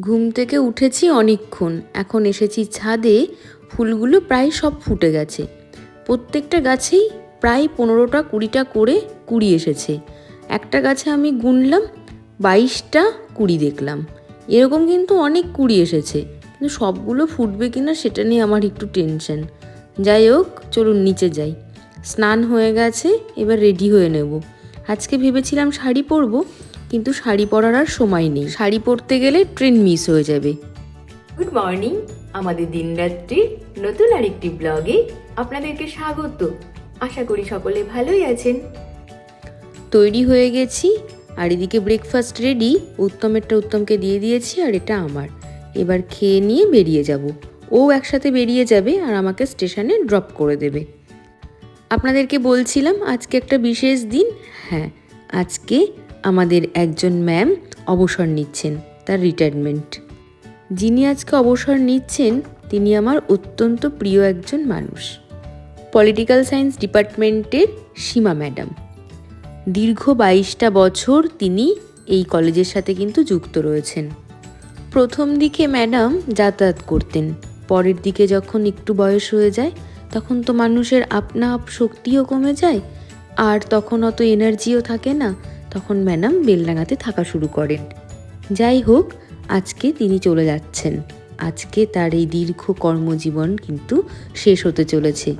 ঘুম থেকে উঠেছি অনেকক্ষণ। এখন এসেছি ছাদে, ফুলগুলো প্রায় সব ফুটে গেছে। প্রত্যেকটা গাছেই প্রায় পনেরোটা কুড়িটা করে কুড়ি এসেছে। একটা গাছে আমি গুনলাম, বাইশটা কুড়ি দেখলাম। এরকম কিন্তু অনেক কুড়ি এসেছে। কিন্তু সবগুলো ফুটবে কিনা সেটা নিয়ে আমার একটু টেনশন। যাই হোক, চলুন নিচে যাই। স্নান হয়ে গেছে, এবার রেডি হয়ে নেব। আজকে ভেবেছিলাম শাড়ি পরবো কিন্তু শাড়ি পরার আর সময় নেই। শাড়ি পরতে গেলে ট্রেন মিস হয়ে যাবে। গুড মর্নিং আমাদের দিনরাত্রির নতুন আরেকটি ব্লগে আপনাদেরকে স্বাগত। আশা করি সকলে ভালোই আছেন। তৈরি হয়ে গেছি আর এদিকে ব্রেকফাস্ট রেডি উত্তমেরটা উত্তমকে দিয়ে দিয়েছি আর এটা আমার। এবার খেয়ে নিয়ে বেরিয়ে যাব। ও একসাথে বেরিয়ে যাবে আর আমাকে স্টেশনে ড্রপ করে দেবে। আপনাদেরকে বলছিলাম আজকে একটা বিশেষ দিন। হ্যাঁ আজকে আমাদের একজন ম্যাম অবসর নিচ্ছেন, তার রিটায়ারমেন্ট যিনি আজকে অবসর নিচ্ছেন, তিনি আমার অত্যন্ত প্রিয় একজন মানুষ। পলিটিক্যাল সায়েন্স ডিপার্টমেন্টের সীমা ম্যাডাম। দীর্ঘ বাইশটা বছর তিনি এই কলেজের সাথে কিন্তু যুক্ত রয়েছেন। প্রথম দিকে ম্যাডাম যাতায়াত করতেন, পরের দিকে যখন একটু বয়স হয়ে যায়, তখন তো মানুষের আপনা আপ শক্তিও কমে যায়, আর তখন অত এনার্জিও থাকে না তখন ম্যাডাম বেলডাঙাতে থাকা শুরু করেন। যাই হোক, আজকে তিনি চলে যাচ্ছেন। আজকে তার এই দীর্ঘ কর্মজীবন কিন্তু শেষ হতে চলেছে।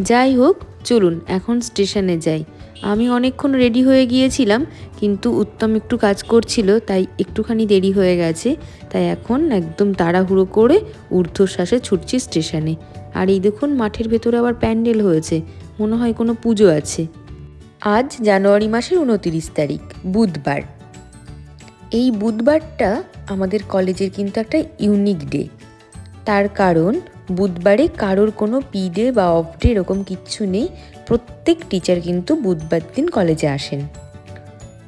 যাই হোক, চলুন এখন স্টেশনে যাই। আমি অনেকক্ষণ রেডি হয়ে গিয়েছিলাম, কিন্তু উত্তম একটু কাজ করছিল, তাই একটুখানি দেরি হয়ে গেছে। তাই এখন একদম তাড়াহুড়ো করে ঊর্ধ্বশ্বাসে ছুটছি স্টেশনে। আর এই দেখুন, মাঠের ভেতরে আবার প্যান্ডেল হয়েছে। মনে হয় কোনো পুজো আছে। আজ জানুয়ারি মাসের উনতিরিশ তারিখ, বুধবার। এই বুধবারটা আমাদের কলেজের কিন্তু একটা ইউনিক ডে তার কারণ, বুধবারে কারোর কোনো পি ডে বা অফ ডে এরকম কিচ্ছু নেই। প্রত্যেক টিচার কিন্তু বুধবার দিন কলেজে আসেন।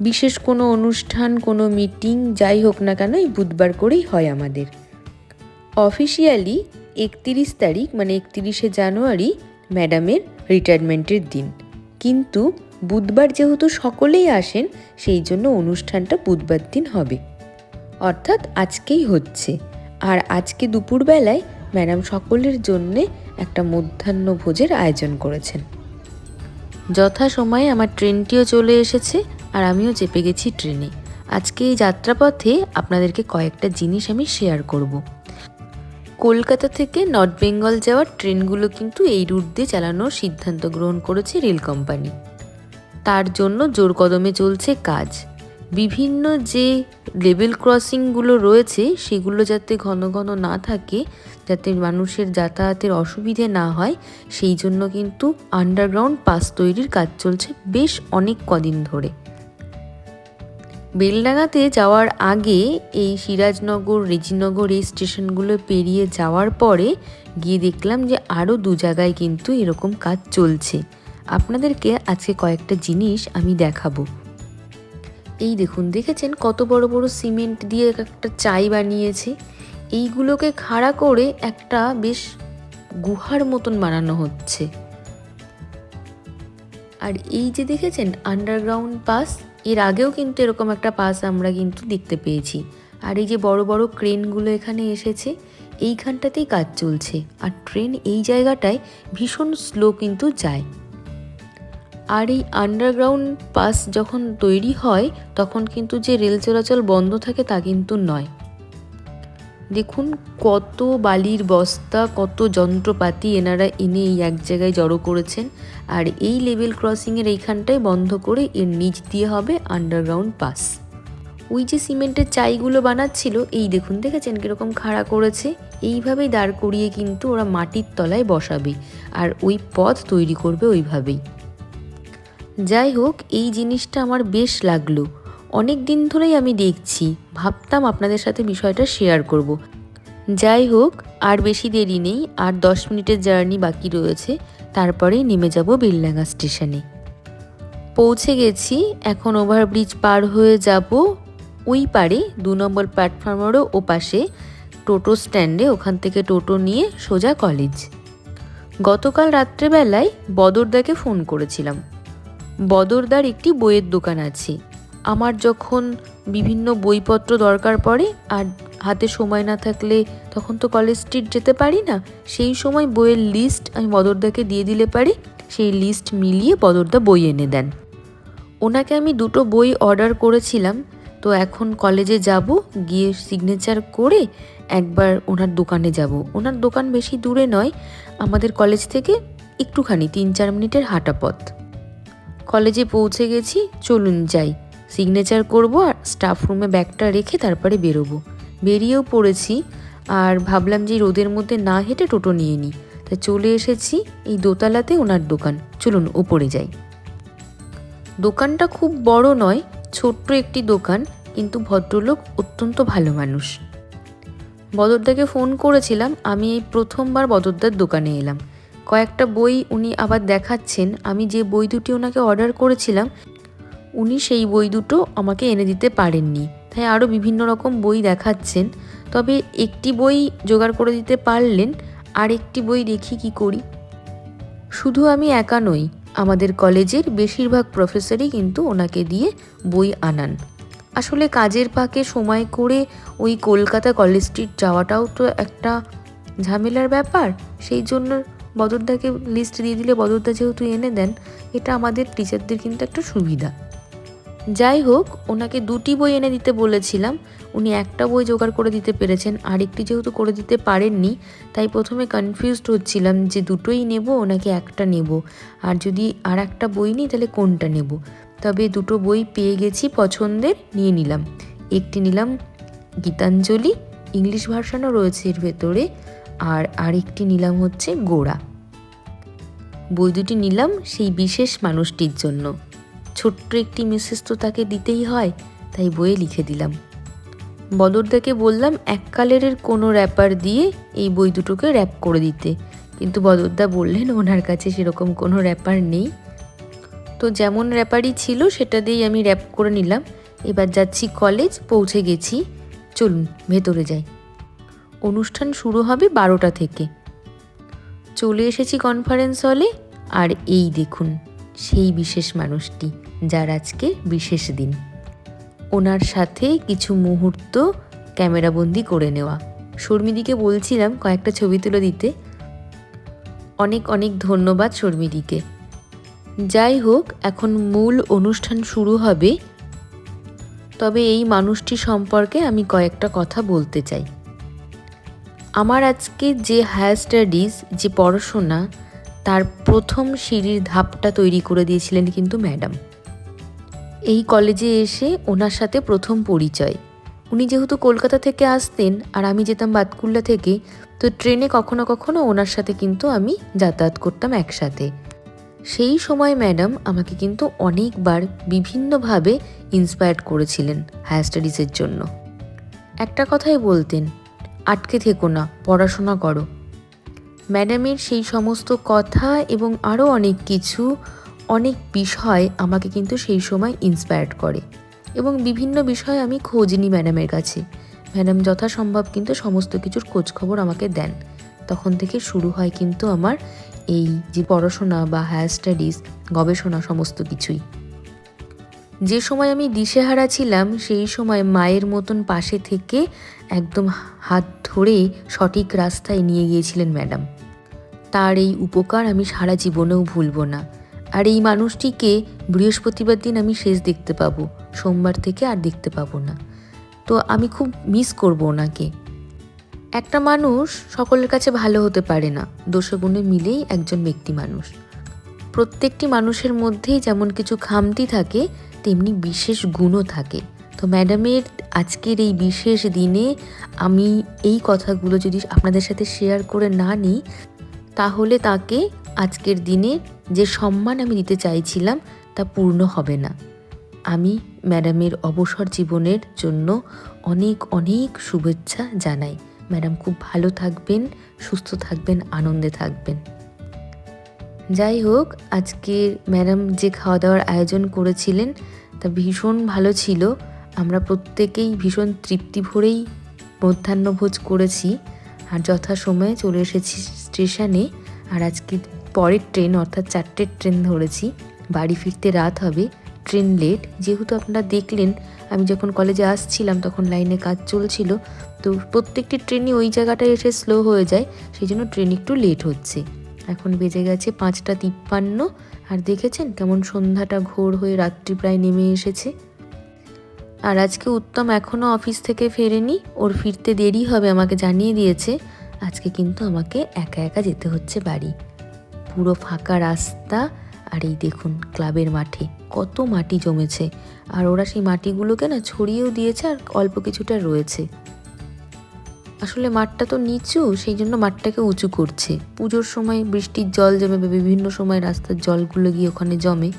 বিশেষ কোনো অনুষ্ঠান, কোনো মিটিং যাই হোক না কেন, এই বুধবার করেই হয় আমাদের। অফিসিয়ালি একতিরিশ তারিখ মানে একতিরিশে জানুয়ারি ম্যাডামের রিটায়ারমেন্টের দিন। কিন্তু বুধবার যেহেতু সকলেই আসেন, সেই জন্য অনুষ্ঠানটা বুধবার দিন হবে। অর্থাৎ আজকেই হচ্ছে। আর আজকে দুপুরবেলায় ম্যাডাম সকলের জন্যে একটা মধ্যাহ্ন ভোজের আয়োজন করেছেন। যথাসময়ে আমার ট্রেনটিও চলে এসেছে আর আমিও চেপে গেছি ট্রেনে। আজকে এই যাত্রাপথে আপনাদেরকে কয়েকটা জিনিস আমি শেয়ার করব। কলকাতা থেকে নর্থ বেঙ্গল যাওয়ার ট্রেনগুলো কিন্তু এই রুট দিয়ে চালানোর সিদ্ধান্ত গ্রহণ করেছে রেল কোম্পানি। তার জন্য জোর কদমে চলছে কাজ। বিভিন্ন যে লেভেল ক্রসিংগুলো রয়েছে, সেগুলো যাতে ঘন ঘন না থাকে, যাতে মানুষের যাতায়াতের অসুবিধে না হয়, সেই জন্য কিন্তু আন্ডারগ্রাউন্ড পাস তৈরির কাজ চলছে বেশ অনেক কদিন ধরে। বেলডাঙাতে যাওয়ার আগে এই সিরাজনগর, রেজিনগর এই স্টেশনগুলো পেরিয়ে যাওয়ার পরে গিয়ে দেখলাম যে আরও দু জায়গায় কিন্তু এরকম কাজ চলছে। আপনাদেরকে আজকে কয়েকটা জিনিস আমি দেখাবো। এই দেখুন, দেখেছেন কত বড় বড় সিমেন্ট দিয়ে একটা চাই বানিয়েছে? এইগুলোকে খাড়া করে একটা বেশ গুহার মতন বানানো হচ্ছে। আর এই যে দেখেছেন আন্ডারগ্রাউন্ড পাস, এর আগেও কিন্তু এরকম একটা পাস আমরা কিন্তু দেখতে পেয়েছি। আর এই যে বড় বড় ক্রেনগুলো এখানে এসেছে, এইখানটাতেই কাজ চলছে। আর ট্রেন এই জায়গাটায় ভীষণ স্লো কিন্তু যায়। আর এই আন্ডারগ্রাউন্ড পাস যখন তৈরি হয়, তখন কিন্তু যে রেল চলাচল বন্ধ থাকে তা কিন্তু নয়। দেখুন কত বালির বস্তা, কত যন্ত্রপাতি এনারা এনে এই এক জায়গায় জড়ো করেছেন। আর এই লেভেল ক্রসিংয়ের এইখানটায় বন্ধ করে এর নিচ দিয়ে হবে আন্ডারগ্রাউন্ড পাস ওই যে সিমেন্টের চাইগুলো বানাচ্ছিল, এই দেখুন দেখেছেন কীরকম খাড়া করেছে? এইভাবেই দাঁড় করিয়ে কিন্তু ওরা মাটির তলায় বসাবে। আর ওই পথ তৈরি করবে ওইভাবেই। যাই হোক, এই জিনিসটা আমার বেশ লাগল। অনেক দিন ধরেই আমি দেখছি, ভাবতাম আপনাদের সাথে বিষয়টা শেয়ার করব। যাই হোক, আর বেশি দেরি নেই, আর দশ মিনিটের জার্নি বাকি রয়েছে তারপরেই নেমে যাব বেলডাঙ্গা স্টেশনে পৌঁছে গেছি, এখন ওভারব্রিজ পার হয়ে যাব ওই পারে, দু নম্বর প্ল্যাটফর্মেরও ওপাশে, টোটো স্ট্যান্ডে ওখান থেকে টোটো নিয়ে সোজা কলেজ গতকাল রাত্রেবেলায় বদরদাকে ফোন করেছিলাম। বদরদার একটি বইয়ের দোকান আছে। আমার যখন বিভিন্ন বইপত্র দরকার পড়ে আর হাতে সময় না থাকলে তখন তো কলেজ স্ট্রিট যেতে পারি না, সেই সময় বইয়ের লিস্ট আমি বদরদাকে দিয়ে দিলে পারি। সেই লিস্ট মিলিয়ে বদরদা বই এনে দেন। ওনাকে আমি দুটো বই অর্ডার করেছিলাম, তো এখন কলেজে যাব, গিয়ে সিগনেচার করে একবার ওনার দোকানে যাব। ওনার দোকান বেশি দূরে নয়, আমাদের কলেজ থেকে একটুখানি, তিন চার মিনিটের হাঁটা পথ কলেজে পৌঁছে গেছি, চলুন যাই। সিগনেচার করব আর স্টাফ রুমে ব্যাগটা রেখে তারপরে বেরোবো। বেরিয়েও পড়েছি আর ভাবলাম যে রোদের মধ্যে না হেঁটে টোটো নিয়ে নিই। তা চলে এসেছি এই দোতলাতে ওনার দোকান। চলুন ওপরে যাই। দোকানটা খুব বড় নয়, ছোট্ট একটি দোকান, কিন্তু ভদ্রলোক অত্যন্ত ভালো মানুষ। বদরদাকে ফোন করেছিলাম, আমি এই প্রথমবার বদরদার দোকানে এলাম। কয়েকটা বই উনি আবার দেখাচ্ছেন। আমি যে বই দুটি ওনাকে অর্ডার করেছিলাম, উনি সেই বই দুটো আমাকে এনে দিতে পারেননি। তাই আরও বিভিন্ন রকম বই দেখাচ্ছেন। তবে একটি বই জোগাড় করে দিতে পারলেন, আর একটি বই দেখি কি করি। শুধু আমি একা নই, আমাদের কলেজের বেশিরভাগ প্রফেসরই কিন্তু ওনাকে দিয়ে বই আনান। আসলে কাজের ফাঁকে সময় করে ওই কলকাতা কলেজ স্ট্রিট যাওয়াটাও তো একটা ঝামেলার ব্যাপার, সেই জন্য বদরদাকে লিস্ট দিয়ে দিলে বদরদা যেহেতু এনে দেন, এটা আমাদের টিচারদের কিন্তু একটা সুবিধা। যাই হোক, ওনাকে দুটি বই এনে দিতে বলেছিলাম। উনি একটা বই জোগাড় করে দিতে পেরেছেন, আরেকটি যেহেতু করে দিতে পারেননি, তাই প্রথমে কনফিউজড হচ্ছিলাম যে দুটোই নেব ওনাকে একটা নেব। আর যদি আর একটা বই নিই, তাহলে কোনটা নেব? তবে দুটো বই পেয়ে গেছি পছন্দের, নিয়ে নিলাম। একটি নিলাম গীতাঞ্জলি, ইংলিশ ভার্সানও রয়েছে এর ভেতরে, আর আরেকটি নিলাম হচ্ছে গোড়া। বই দুটি নিলাম সেই বিশেষ মানুষটির জন্য। ছোট্ট একটি মেসেজ তো তাকে দিতেই হয়, তাই বইয়ে লিখে দিলাম। বদরদাকে বললাম, এক কালারের কোনো র্যাপার দিয়ে এই বই দুটোকে র্যাপ করে দিতে। কিন্তু বদরদা বললেন, ওনার কাছে সেরকম কোনো র্যাপার নেই। তো যেমন র্যাপারই ছিল, সেটা দিয়েই আমি র্যাপ করে নিলাম। এবার যাচ্ছি কলেজ পৌঁছে গেছি। চলুন, ভেতরে যাই। অনুষ্ঠান শুরু হবে বারোটা থেকে। চলে এসেছি কনফারেন্স হলে আর এই দেখুন, সেই বিশেষ মানুষটি, যার আজকে বিশেষ দিন। ওনার সাথে কিছু মুহূর্ত ক্যামেরাবন্দি করে নেওয়া। শর্মিদিকে বলছিলাম কয়েকটা ছবি তুলে দিতে। অনেক অনেক ধন্যবাদ শর্মিদিকে। যাই হোক, এখন মূল অনুষ্ঠান শুরু হবে। তবে এই মানুষটি সম্পর্কে আমি কয়েকটা কথা বলতে চাই। আমার আজকে যে হায়ার স্টাডিজ, যে পড়াশোনা, তার প্রথম সিঁড়ির ধাপটা তৈরি করে দিয়েছিলেন কিন্তু ম্যাডাম। এই কলেজে এসে ওনার সাথে প্রথম পরিচয়। উনি যেহেতু কলকাতা থেকে আসতেন আর আমি যেতাম বাতকুল্লা থেকে, তো ট্রেনে কখনো কখনো ওনার সাথে কিন্তু আমি যাতায়াত করতাম একসাথে। সেই সময় ম্যাডাম আমাকে কিন্তু অনেকবার বিভিন্নভাবে ইন্সপায়ার্ড করেছিলেন হায়ার স্টাডিজের জন্য। একটা কথাই বলতেন আটকে থেকো না, পড়াশোনা করো। ম্যাডামের সেই সমস্ত কথা এবং আরও অনেক কিছু, অনেক বিষয় আমাকে কিন্তু সেই সময় ইন্সপায়ার্ড করে। এবং বিভিন্ন বিষয়ে আমি খোঁজ নিই ম্যাডামের কাছে। ম্যাডাম যথাসম্ভব কিন্তু সমস্ত কিছুর খোঁজ খবর আমাকে দেন। তখন থেকে শুরু হয় কিন্তু আমার এই যে পড়াশোনা বা হায়ার স্টাডিজ গবেষণা সমস্ত কিছুই। যে সময় আমি দিশেহারা ছিলাম, সেই সময় মায়ের মতন পাশে থেকে একদম হাত ধরে সঠিক রাস্তায় নিয়ে গিয়েছিলেন ম্যাডাম। তার এই উপকার আমি সারা জীবনেও ভুলব না। আর এই মানুষটিকে বৃহস্পতিবার দিন আমি শেষ দেখতে পাবো, সোমবার থেকে আর দেখতে পাবো না। তো আমি খুব মিস করব ওনাকে। একটা মানুষ সকলের কাছে ভালো হতে পারে না দোষে গুণে মিলেই একজন ব্যক্তি মানুষ। প্রত্যেকটি মানুষের মধ্যেই যেমন কিছু খামতি থাকে তেমনি বিশেষ গুণও থাকে। তো ম্যাডামের আজকের এই বিশেষ দিনে আমি এই কথাগুলো যদি আপনাদের সাথে শেয়ার করে না নিই, তাহলে তাকে আজকের দিনে যে সম্মান আমি দিতে চাইছিলাম, তা পূর্ণ হবে না। আমি ম্যাডামের অবসর জীবনের জন্য অনেক অনেক শুভেচ্ছা জানাই। ম্যাডাম খুব ভালো থাকবেন, সুস্থ থাকবেন, আনন্দে থাকবেন। যাই হোক, আজকে ম্যাডাম যে খাওয়া দাওয়ার আয়োজন করেছিলেন, তা ভীষণ ভালো ছিল। আমরা প্রত্যেকেই ভীষণ তৃপ্তি ভরেই মধ্যাহ্নভোজ করেছি আর যথাসময়ে চলে এসেছি স্টেশনে। আর আজকে পরের ট্রেন, অর্থাৎ চারটের ট্রেন ধরেছি। বাড়ি ফিরতে রাত হবে, ট্রেন লেট। যেহেতু আপনারা দেখলেন, আমি যখন কলেজে আসছিলাম, তখন লাইনে কাজ চলছিল। তো প্রত্যেকটি ট্রেনই ওই জায়গাটায় এসে স্লো হয়ে যায়, সেই জন্য ট্রেন একটু লেট হচ্ছে। এখন বেজে গেছে পাঁচটা তিপ্পান্ন। আর দেখেছেন কেমন সন্ধ্যাটা ঘোর হয়ে রাত্রি প্রায় নেমে এসেছে। আর আজকে উত্তম এখনও অফিস থেকে ফেরেনি, ওর ফিরতে দেরি হবে আমাকে জানিয়ে দিয়েছে। আজকে কিন্তু আমাকে একা একা যেতে হচ্ছে বাড়ি। পুরো ফাঁকা রাস্তা, আর এই দেখুন ক্লাবের মাঠে কত মাটি জমেছে। আর ওরা সেই মাটিগুলোকে না ছড়িয়েও দিয়েছে, আর অল্প কিছুটা রয়েছে। আসলে মাঠটা তো নিচু, সেই জন্য মাঠটাকে উঁচু করছে। পুজোর সময় বৃষ্টির জল জমে বা বিভিন্ন সময় রাস্তার জলগুলো গিয়ে ওখানে জমে,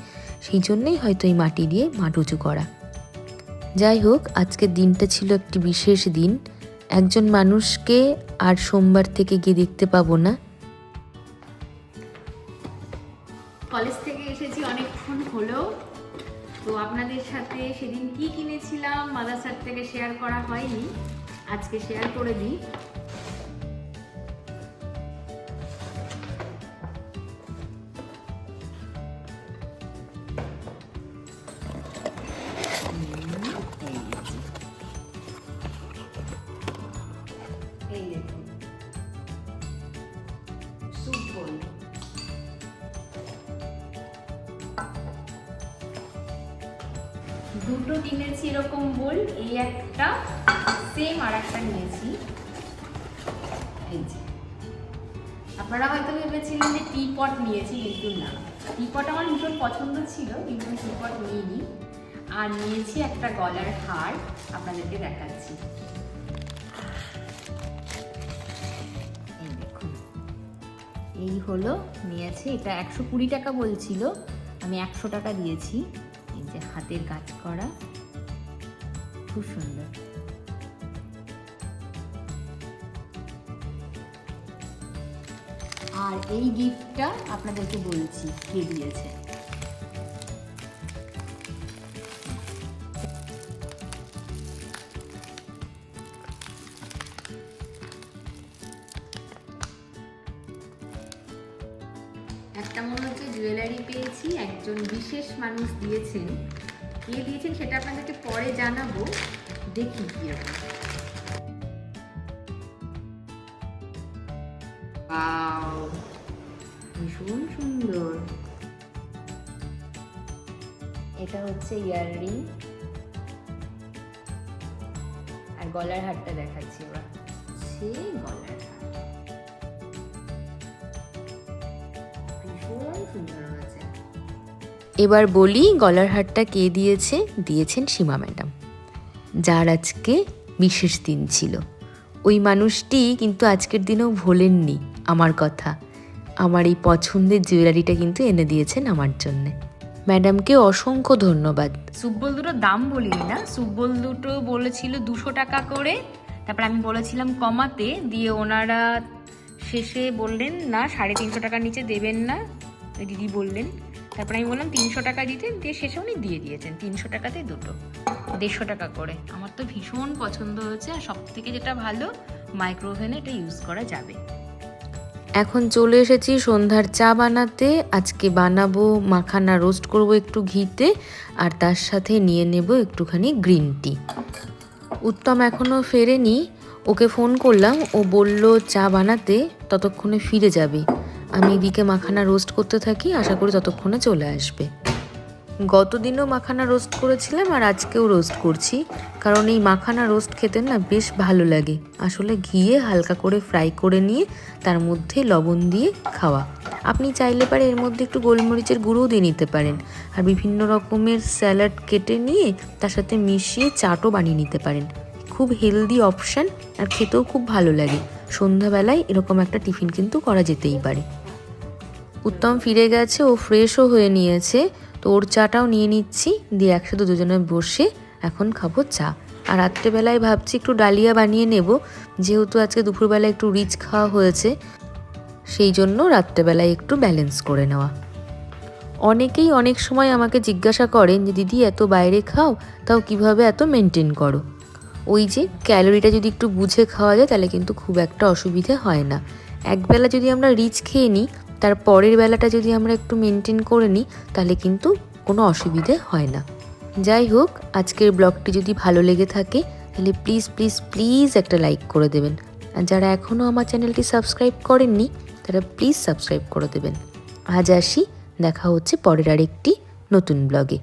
সেই জন্যই হয়তো এই মাটি দিয়ে মাঠ উঁচু করা। যাই হোক আজকের দিনটা ছিল একটি বিশেষ দিন। একজন মানুষকে আর সোমবার থেকে গিয়ে দেখতে পাবো না। কলেজ থেকে এসেছি অনেকক্ষণ হলো। তো আপনাদের সাথে সেদিন কি কিনেছিলাম মাদারসার থেকে শেয়ার করা হয়নি। আজকে শেয়ার করে দিই। দুটো কিনেছি এরকম বোল এই একটা সেম আর একটা নিয়েছি। এই যে। আপনারা হয়তো ভেবেছিলেন যে টি পট নিয়েছি, কিন্তু না। টি পট আমার ভীষণ পছন্দ ছিল, কিন্তু টি পট নিইনি। আর নিয়েছি একটা গলার হার, আপনাদেরকে দেখাচ্ছি। এই হলো, নিয়েছে, এটা একশো কুড়ি টাকা বলছিল, আমি একশো টাকা দিয়েছি। এই যে হাতের কাজ করা। খুব সুন্দর। আর এই গিফটটা আপনাদেরকে বলছি কে দিয়েছে। একটা মনে হচ্ছে জুয়েলারি পেয়েছি, একজন বিশেষ মানুষ দিয়েছেন। কে দিয়েছেন সেটা আপনাদেরকে পরে জানাব, দেখি কি সুন্দর। এটা হচ্ছে ইয়াররিং। আর গলার হারটা দেখাচ্ছি ওরা সে গলার হার। ভীষণ সুন্দর হয়েছে। এবার বলি গলার হারটা কে দিয়েছে? দিয়েছেন সীমা ম্যাডাম। যার আজকে বিশেষ দিন ছিল। ওই মানুষটি কিন্তু আজকের দিনেও ভোলেননি আমার কথা। আমার এই পছন্দের জুয়েলারিটা কিন্তু এনে দিয়েছেন আমার জন্যে। ম্যাডামকে অসংখ্য ধন্যবাদ। সুব্বল দুটো দাম বলিনি না? সুব্বল দুটো বলেছিল দুশো টাকা করে। তারপর আমি বলেছিলাম কমাতে, দিয়ে ওনারা শেষে বললেন, না, সাড়ে তিনশো টাকার নিচে দেবেন না। দিদি বললেন। তারপর আমি বললাম, তিনশো টাকা দিতে দিয়ে শেষে উনি দিয়ে দিয়েছেন, তিনশো টাকাতে দুটো, দেড়শো টাকা করে। আমার তো ভীষণ পছন্দ হয়েছে, আর সব থেকে যেটা ভালো, মাইক্রোওভেনে এটা ইউজ করা যাবে। এখন চলে এসেছি সন্ধ্যার চা বানাতে। আজকে বানাবো মাখানা রোস্ট করব একটু ঘিতে, আর তার সাথে নিয়ে নেব একটুখানি গ্রিন টি। উত্তম এখনও ফেরেনি, ওকে ফোন করলাম, ও বলল চা বানাতে ততক্ষণে ফিরে যাবে। আমি এদিকে মাখানা রোস্ট করতে থাকি, আশা করি ততক্ষণে চলে আসবে। গতদিনও মাখানা রোস্ট করেছিলাম আর আজকেও রোস্ট করছি। কারণ এই মাখানা রোস্ট খেতে না বেশ ভালো লাগে। আসলে ঘিয়ে হালকা করে ফ্রাই করে নিয়ে তার মধ্যে লবণ দিয়ে খাওয়া। আপনি চাইলে পারে এর মধ্যে একটু গোলমরিচের গুঁড়োও দিয়ে নিতে পারেন। আর বিভিন্ন রকমের স্যালাড কেটে নিয়ে তার সাথে মিশিয়ে চাটও বানিয়ে নিতে পারেন। খুব হেলদি অপশান আর খেতেও খুব ভালো লাগে। সন্ধ্যাবেলায় এরকম একটা টিফিন কিন্তু করা যেতেই পারে। উত্তম ফিরে গেছে ও ফ্রেশও হয়ে নিয়েছে। তো ওর চাটাও নিয়ে নিচ্ছি। দিয়ে একসাথে দুজনে বসে এখন খাব চা। আর রাত্রেবেলায় ভাবছি একটু ডালিয়া বানিয়ে নেব। যেহেতু আজকে দুপুরবেলা একটু রিচ খাওয়া হয়েছে, সেই জন্য রাত্রেবেলায় একটু ব্যালেন্স করে নেওয়া। অনেকেই অনেক সময় আমাকে জিজ্ঞাসা করেন যে, দিদি, এত বাইরে খাও, তাও কীভাবে এত মেনটেন করো? ওই যে, ক্যালোরিটা যদি একটু বুঝে খাওয়া যায়, তাহলে কিন্তু খুব একটা অসুবিধে হয় না। একবেলা যদি আমরা রিচ খেয়ে নিই তার পরের বেলাটা যদি আমরা একটু মেনটেন করে নিই, তাহলে কিন্তু কোনো অসুবিধে হয় না। যাই হোক, আজকের ব্লগটি যদি ভালো লেগে থাকে, তাহলে প্লিজ প্লিজ প্লিজ একটা লাইক করে দেবেন। আর যারা এখনও আমার চ্যানেলটি সাবস্ক্রাইব করেননি, তারা প্লিজ সাবস্ক্রাইব করে দেবেন। আজ আসি, দেখা হচ্ছে পরের আরেকটি নতুন ব্লগে।